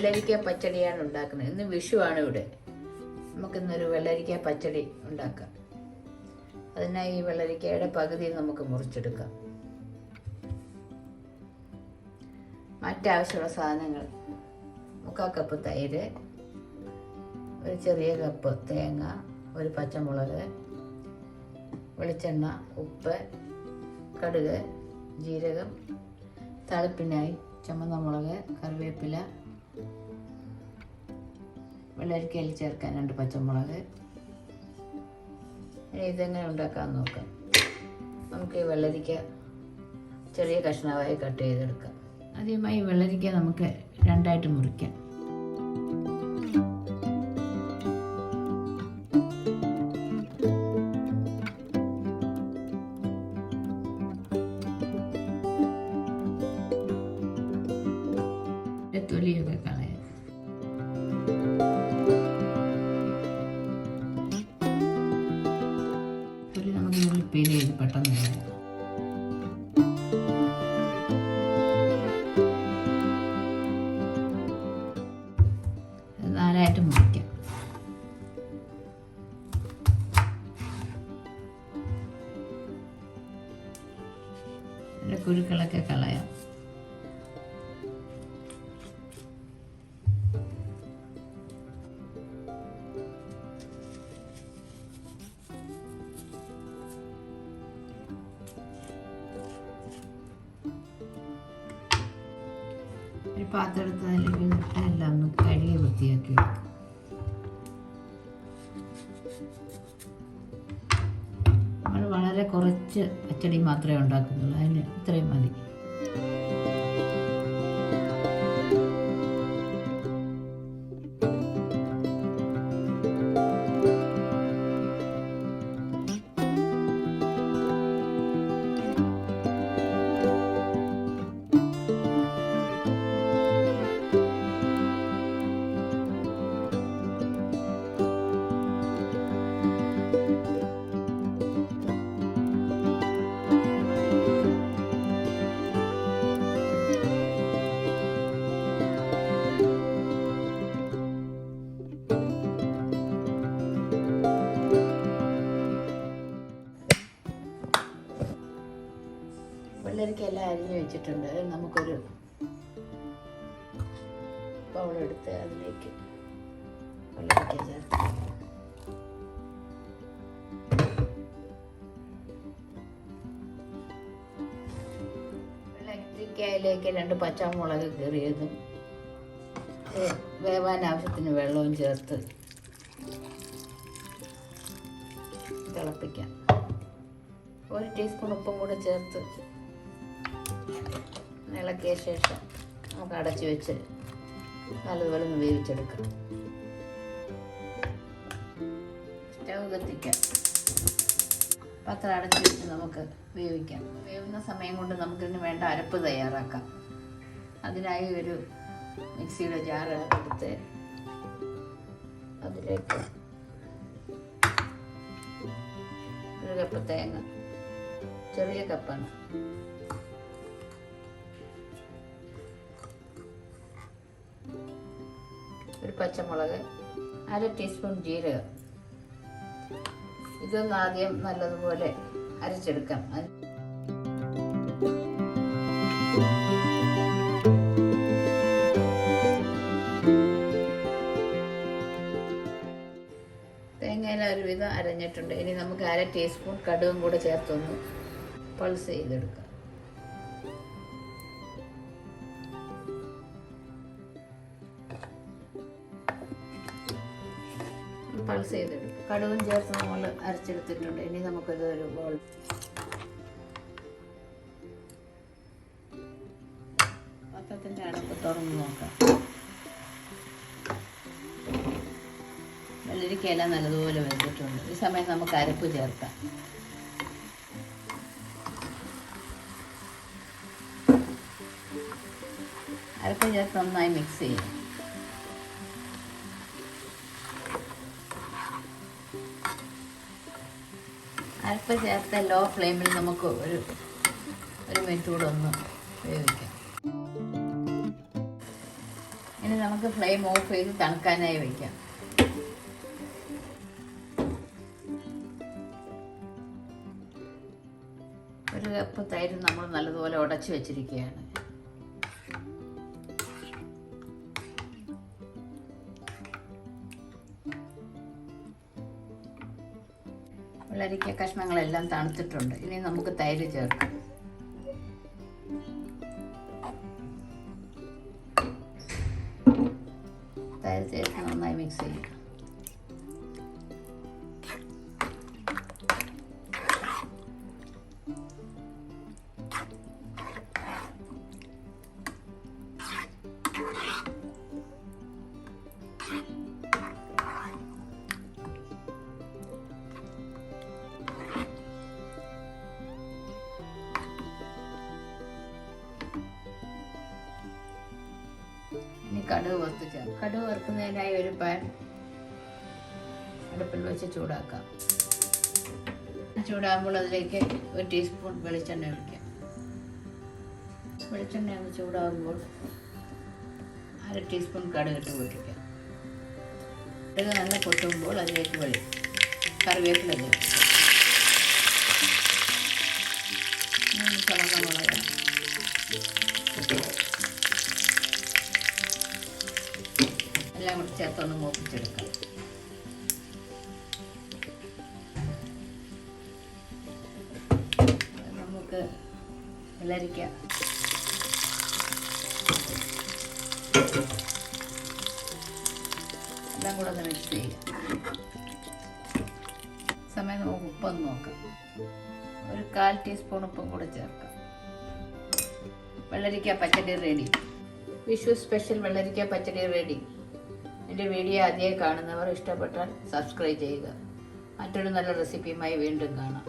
വെള്ളരിക്ക പച്ചടിയാണ് ഉണ്ടാക്കുന്നത്. ഇന്ന് ആണ് ഇവിടെ. നമുക്കിന്നൊരു വെള്ളരിക്ക പച്ചടി ഉണ്ടാക്കാം. അതിനായി ഈ വെള്ളരിക്കയുടെ പകുതി നമുക്ക് മുറിച്ചെടുക്കാം. മറ്റാവശ്യമുള്ള സാധനങ്ങൾ. മുക്കാൽ കപ്പ് തൈര് ഒരു ചെറിയ കപ്പ് തേങ്ങ ഒരു പച്ചമുളക് വെളിച്ചെണ്ണ ഉപ്പ് കടുക് ജീരകം തളിപ്പിനായി ചുമന്ന മുളക് കറിവേപ്പില വെള്ളരിക്കയിൽ ചേർക്കാൻ രണ്ട് പച്ചമുളക്. ഇനി ഇതെങ്ങനെ ഉണ്ടാക്കാൻ നോക്കാം. നമുക്ക് ഈ വെള്ളരിക്ക ചെറിയ കഷ്ണമായി കട്ട് ചെയ്തെടുക്കാം. ആദ്യമായി വെള്ളരിക്ക നമുക്ക് രണ്ടായിട്ട് മുറിക്കാം. നമുക്ക് ഇത് പെട്ടെന്ന് ഇത് നാലായിട്ട് മുറിക്കാം കുരുക്കളൊക്കെ കളയാം. പാത്രത്തിൽ അതിലേക്ക് എല്ലാം ഒന്ന് കഴുകി വൃത്തിയാക്കി വെക്കും നമ്മൾ വളരെ കുറച്ച് പച്ചടി മാത്രമേ ഉണ്ടാക്കുന്നുള്ളൂ. അതിന് ഇത്രയും മതി. വെള്ളരിക്ക എല്ലാം അരിഞ്ഞു വെച്ചിട്ടുണ്ട്. നമുക്കൊരു ബൗളെടുത്ത് അതിലേക്ക് വെള്ളരിക്ക ചേർത്ത്. വെള്ളരിക്കയിലേക്ക് രണ്ട് പച്ചമുളക് കീറിയതും. വേവാൻ ആവശ്യത്തിന് വെള്ളവും ചേർത്ത് തിളപ്പിക്കാം. ഒരു ടീസ്പൂൺ ഉപ്പും കൂടെ ചേർത്ത് ഇളക്കിയ ശേഷം നമുക്ക് അടച്ചു വെച്ച് നല്ലതുപോലെ ഒന്ന് വേവിച്ചെടുക്കാം. സ്റ്റവ് കത്തിക്കാം. പത്രം അടച്ചു വെച്ച് നമുക്ക് വേവിക്കാം. വേവുന്ന സമയം കൊണ്ട് നമുക്കിതിന് വേണ്ട അരപ്പ് തയ്യാറാക്കാം. അതിനായി ഒരു മിക്സിയുടെ ജാർ എടുത്ത് അതിലേക്ക് ഒരു കപ്പ് തേങ്ങ ചെറിയ കപ്പാണ്. ഒരു പച്ചമുളക് അര ടീസ്പൂൺ ജീരകം. ഇതൊന്ന് ആദ്യം നല്ലതുപോലെ അരച്ചെടുക്കാം. തേങ്ങയിൽ ഒരുവിധം അരഞ്ഞിട്ടുണ്ട്. ഇനി നമുക്ക് അര ടീസ്പൂൺ കടുകും കൂടെ ചേർത്തൊന്ന് പൾസ് ചെയ്തെടുക്കാം. പൾസ് ചെയ്തെടുക്കും കടുകും ചേർത്ത് നമ്മൾ അരച്ചെടുത്തിട്ടുണ്ട്. ഇനി നമുക്കിത് ഒരു ബോൾ പത്രത്തിന്റെ അടപ്പ് തുറന്ന് നോക്കാം. വെള്ളരിക്കയില നല്ലതുപോലെ വെച്ചിട്ടുണ്ട് ഈ സമയം നമുക്ക് അരപ്പ് ചേർക്കാം. അരപ്പ് ചേർത്ത് നന്നായി മിക്സ് ചെയ്യാം അരപ്പ് ചേർത്ത് ലോ ഫ്ലെയിമിൽ നമുക്ക് ഒരു ഒരു മിനിറ്റ് കൂടെ ഒന്ന് ഇനി ഇനി നമുക്ക് ഫ്ലെയിം ഓഫ് ചെയ്ത് തണുക്കാനായി വയ്ക്കാം ഒരു കപ്പ് തൈര് നമ്മൾ നല്ലതുപോലെ ഉടച്ചു വെച്ചിരിക്കുകയാണ്. വെള്ളരിക്ക കഷ്ണങ്ങളെല്ലാം തണുത്തിട്ടുണ്ട്. ഇനി നമുക്ക് തൈര് ചേർക്കാം. തൈര് ചേർത്ത് നന്നായി മിക്സ് ചെയ്യാം. ഇനി കടുക് വറുത്ത് ചേർക്കാം കടുക് വറുക്കുന്നതിനായി ഒരു പാൻ അടുപ്പിൽ വെച്ച് ചൂടാക്കാം. ചൂടാകുമ്പോൾ അതിലേക്ക് ഒരു ടീസ്പൂൺ വെളിച്ചെണ്ണ ഒഴിക്കാം. വെളിച്ചെണ്ണ ഒന്ന് ചൂടാകുമ്പോൾ അര ടീസ്പൂൺ കടുക് ഇട്ട് പൊട്ടിക്കാം. കടുക് നല്ല പൊട്ടുമ്പോൾ അതിലേക്ക് വെളി കറിവേപ്പില ചേർക്കാം എല്ലാം കൂടി ചേർത്തൊന്ന് മൂപ്പിച്ചെടുക്കാം. നമുക്ക് വെള്ളരിക്ക എല്ലാം കൂടെ ഒന്ന് മിക്സ് ചെയ്യാം. സമയം നമുക്ക് ഉപ്പൊന്ന് നോക്കാം. ഒരു കാൽ ടീസ്പൂൺ ഉപ്പും കൂടെ ചേർക്കാം. വെള്ളരിക്ക പച്ചടി റെഡി. വിഷു സ്പെഷ്യൽ വെള്ളരിക്ക പച്ചടി റെഡി. എന്റെ വീഡിയോ ആദ്യമായി കാണുന്നവർ ഇഷ്ടപ്പെട്ടാൽ സബ്സ്ക്രൈബ് ചെയ്യുക. മറ്റൊരു നല്ല റെസിപ്പിയുമായി വീണ്ടും കാണാം.